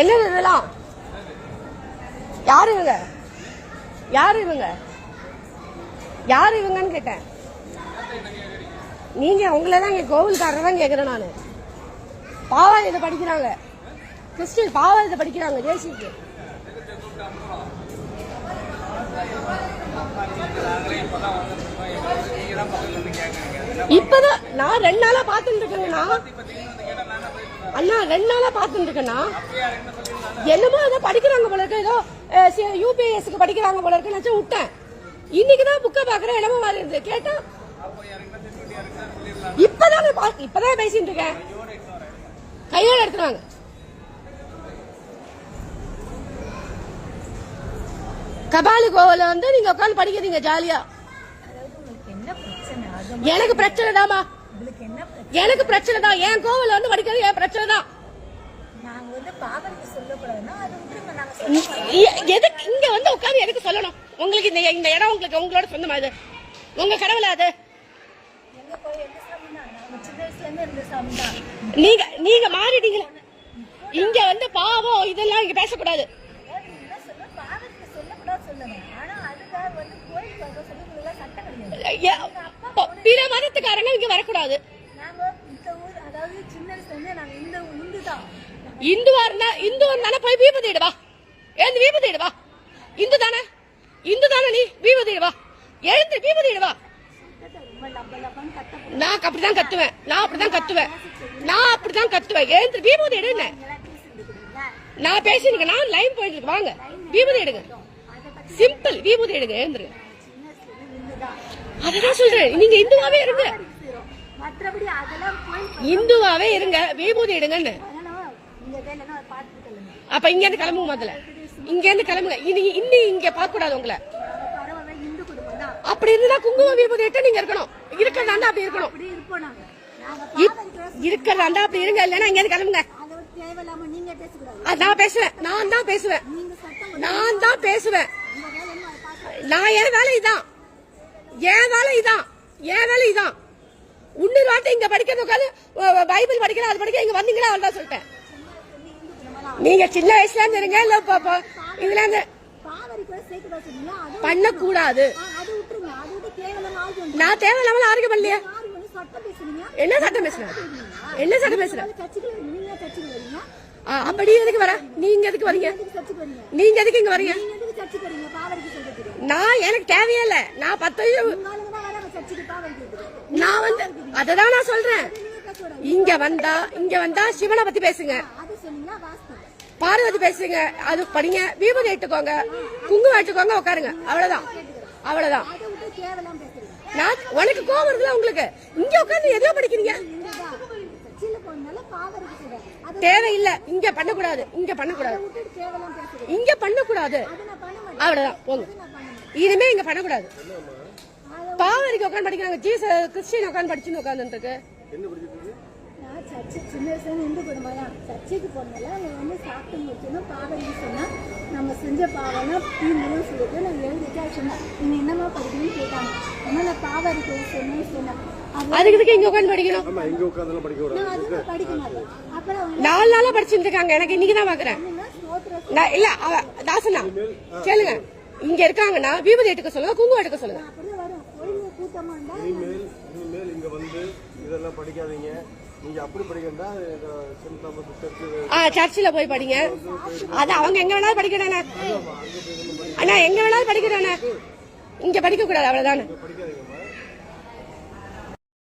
என்ன இதெல்லாம்? யாரு இவங்க? யாரு இவங்க? யாரு இவங்கன்னு கேட்டேன். நீங்க உங்களை தான் இங்க கோவில்காரர் தான் கேக்குறேன் நானு. பாவா இதை படிக்கிறாங்க. கிறிஸ்டின் பாவா இதை படிக்கிறாங்க தேசிக்கு இப்பதான் நான் ரெண்டு நாளா பாத்துட்டு இருக்கேங்கண்ணா அண்ணா ரெண்டு நாளா பாத்துட்டு இருக்கேண்ணா என்னமோ ஏதோ படிக்கிறாங்க போல இருக்கு. ஏதோ யூபிஎஸ்க்கு படிக்கிறாங்க போல இருக்கு நினைச்சு விட்டேன். இன்னைக்கு தான் புக்கை பாக்குறேன் என்னமோ மாதிரி இருந்து. கேட்டா இப்பதான் இப்பதான் பேசிட்டு இருக்கேன் கையோட எடுத்துறாங்க கபாலி கோவில வந்து நீங்க உட்காந்து படிக்கிறீங்க ஜாலியா. எனக்கு பிரச்சனை? தாமா எனக்கு பிரச்சனை தான். என் கோவில வந்து படிக்கிறது என் பிரச்சனை தான். அது எதுக்கு? இங்க வந்து உட்கார்ந்து எதுக்கு சொல்லணும்? உங்களுக்கு இந்த இந்த இடம் உங்களுக்கு உங்களோட சொந்தமா இது உங்க கடவுளா அது? நாங்க நீங்க மாறிட்டீங்களா? இங்க வந்து பாவம் இதெல்லாம் இங்க பேசக்கூடாது. சொல்லக்கூடாது சொல்லுங்க ஆனா அதுக்காக வந்து கோயிலுக்கு வர சொல்லி உங்களுக்கு சட்டம் இங்க வரக்கூடாது. இருந்து இந்த இந்துவா இருந்தா இந்து தானே போய் வீபதி இடுவா எழுந்து வீபதி இடுவா இந்து தானே? இந்து தானே நீ? வீபதி இடுவா எழுந்து வீபதி இடுவா ரொம்ப லப்ப லப்பன்னு கட்ட நான் அப்படிதான் கத்துவேன். நான் அப்படிதான் கத்துவேன். நான் அப்படிதான் கத்துவேன். எழுந்து வீபதி எடுங்க நான் பேசிருக்கேன் நான் லைன் போயிட்டு இருக்கு. வாங்க. விபூதி எடுங்க சிம்பிள் விபூதி எடுங்க எழுந்துருங்க சின்ன வயசுல இருந்து இந்து தான். அதுதான் சொல்றேன். நீங்க இந்துவாவே இருங்க. இந்துவாவே இருங்க விபூதி எடுங்கன்னு சொல்லுங்க அப்ப இங்க இருந்து கிளம்புங்க முதல்ல. இங்க இருந்து கிளம்புங்க. இனி இன்னி இங்க பார்க்க கூடாது உங்களை அப்படி இருந்தா குங்குமம் விபூதி இட்டு நீங்க இருக்கணும். இருக்கிறதா அப்படி இருக்கணும். இருக்கிறதா அப்படி இருங்க இல்லைன்னா இங்க இருந்து கிளம்புங்க நான் பேசுவேன். நான் தான் பேசுவேன். நான் தான் பேசுவேன். நான் என் வேலை இதான். என் வேலை இதான். என் வேலை இதான். உன்னொரு வார்த்தை இங்க படிக்கிறது உட்காந்து பைபிள் படிக்கிற அது படிக்க இங்க வந்தீங்களா அவ்வளவுதான் சொல்லிட்டேன். நீங்க சின்ன வயசுல இருந்து இருங்க இல்ல இதுல இருந்து பண்ண கூடாது பண்ணக்கூடாது. நான் தேவையில்லாம ஆரோக்கியம் பண்ணலையே. என்ன சட்டம் பேசுறேன் என்ன சட்டம் பேசுறேன் அப்படி எதுக்கு வர? நீங்க எதுக்கு வரீங்க? எதுக்கு நீங்க எதுக்கு இங்க வரீங்க? நான் எனக்கு தேவையே இல்ல. நான் பத்து நான் வந்து அததான் நான் சொல்றேன். இங்க வந்தா இங்க வந்தா சிவனை பத்தி பேசுங்க. பார்வதி பேசுங்க. அது படிங்க. வீபதி எடுத்துக்கோங்க. குங்குமம் எடுத்துக்கோங்க உட்காருங்க. அவ்வளவுதான். அவ்வளவுதான். நான் உனக்கு கோவம் இருக்குல்ல உங்களுக்கு? இங்க உட்காந்து எதையோ படிக்கிறீங்க? தேவையில்ல. இங்க பண்ணக்கூடாது. இங்க பண்ணக்கூடாது. இங்க பண்ணக்கூடாது. அவ்வளவுதான். போங்க. இனிமே இங்க பண்ணக்கூடாது. பாவரிக்கு உட்காந்து படிக்கிறாங்க. ஜீச கிறிஸ்டின் உட்காந்து படிச்சுன்னு உட்காந்துருக்கு நான் சர்ச்சு சின்ன வயசுல இருந்து இந்து குடும்பம் தான். சர்ச்சுக்கு போனால அவங்க வந்து சாப்பிட்டு முடிச்சோன்னா பாவரிக்கு சொன்னா நம்ம செஞ்ச பாவம்னா தீர்ந்துடும் சொல்லிட்டு எழுதிட்டு சொன்னேன். நீங்க என்னமா படிக்கணும்னு கேட்டாங்க. ஆனால் நான் பாவரிக்கு சொன்னேன்னு சொன்னேன். அது அதுக்கு இதுக்கு இங்க உட்காந்து படிக்கணும்? நாலு நாளா படிச்சுட்டு இருக்காங்க எனக்கு இன்னைக்கு தான் பாக்குறேன். இல்ல அவ தாசனா கேளுங்க. இங்க இருக்காங்கன்னா விபூதி எடுக்க சொல்லுங்க குங்குமம் எடுக்க சொல்லுங்க. வந்து இதெல்லாம் படிக்காதீங்க. ஆ சர்ச்சில் போய் படிங்க. அது அவங்க எங்க வேணாலும் படிக்கிறானே அண்ணா எங்க வேணாலும் படிக்கிறானே இங்க படிக்க கூடாது அவ்வளவுதானே